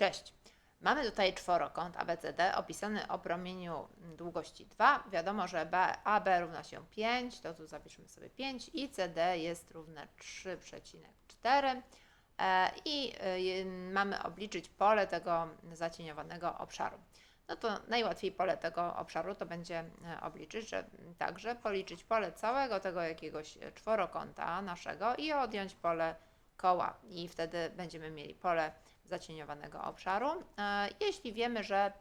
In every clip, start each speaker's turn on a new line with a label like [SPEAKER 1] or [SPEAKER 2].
[SPEAKER 1] Cześć. Mamy tutaj czworokąt ABCD opisany o promieniu długości 2. Wiadomo, że B, AB równa się 5, to tu zapiszmy sobie 5 i CD jest równe 3,4 e, i e, mamy obliczyć pole tego zacieniowanego obszaru. No to najłatwiej pole tego obszaru to będzie e, obliczyć, że także policzyć pole całego tego jakiegoś czworokąta naszego i odjąć pole koła i wtedy będziemy mieli pole zacieniowanego obszaru. E, Jeśli wiemy, że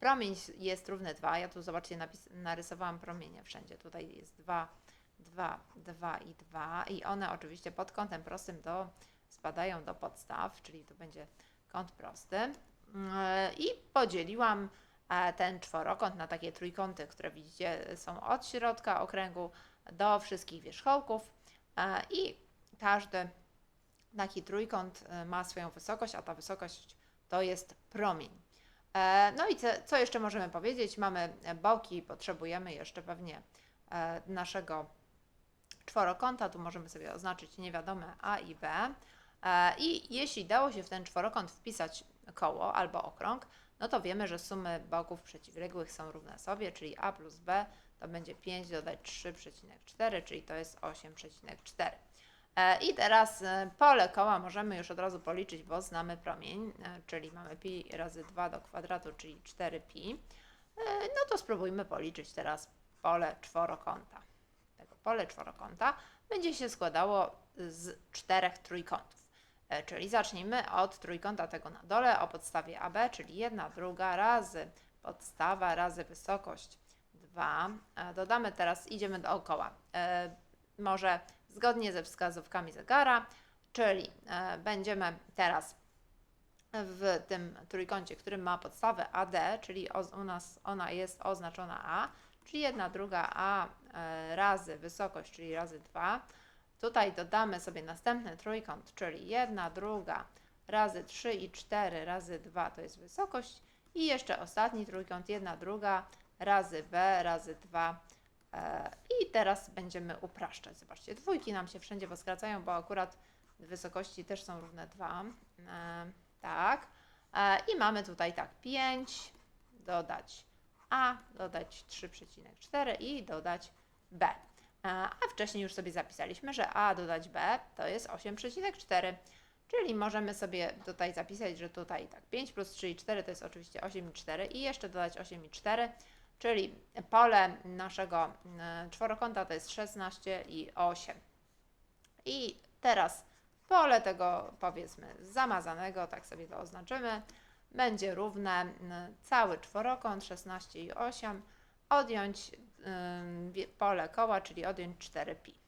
[SPEAKER 1] promień jest równy 2, ja tu zobaczcie napis, narysowałam promienie wszędzie, tutaj jest 2, 2, 2 i 2 i one oczywiście pod kątem prostym do, spadają do podstaw, czyli to będzie kąt prosty. E, I podzieliłam e, ten czworokąt na takie trójkąty, które widzicie są od środka okręgu do wszystkich wierzchołków i każdy taki trójkąt e, ma swoją wysokość, a ta wysokość to jest promień. E, No i co, jeszcze możemy powiedzieć? Mamy boki, potrzebujemy jeszcze pewnie e, naszego czworokąta. Tu możemy sobie oznaczyć niewiadome A i B. E, I jeśli dało się w ten czworokąt wpisać koło albo okrąg, no to wiemy, że sumy boków przeciwległych są równe sobie, czyli A plus B to będzie 5 dodać 3,4, czyli to jest 8,4. E, I teraz e, pole koła możemy już od razu policzyć, bo znamy promień, e, czyli mamy pi razy 2 do kwadratu, czyli 4pi. No to spróbujmy policzyć teraz pole czworokąta. Tego pole czworokąta będzie się składało z czterech trójkątów. Czyli zacznijmy od trójkąta tego na dole o podstawie AB, czyli jedna druga razy podstawa razy wysokość 2. Dodamy teraz, idziemy dookoła. Może zgodnie ze wskazówkami zegara, czyli e, będziemy teraz w tym trójkącie, który ma podstawę AD, czyli u nas ona jest oznaczona A, czyli 1 druga A e, razy wysokość, czyli razy 2. Tutaj dodamy sobie następny trójkąt, czyli 1 druga razy 3 i 4 razy 2 to jest wysokość i jeszcze ostatni trójkąt 1 druga razy B razy 2 E, I teraz będziemy upraszczać. Zobaczcie, dwójki nam się wszędzie poskracają, bo akurat wysokości też są równe 2. E, tak. E, I mamy tutaj tak 5, dodać A, dodać 3,4 i dodać B. E, A wcześniej już sobie zapisaliśmy, że A dodać B to jest 8,4. Czyli możemy sobie tutaj zapisać, że tutaj tak 5 plus 3 i 4 to jest oczywiście 8,4 i jeszcze dodać 8,4 czyli pole naszego mm, czworokąta to jest 16 i 8. I teraz pole tego powiedzmy zamazanego, tak sobie to oznaczymy, będzie równe mm, cały czworokąt 16 i 8, odjąć wie- pole koła, czyli odjąć 4pi.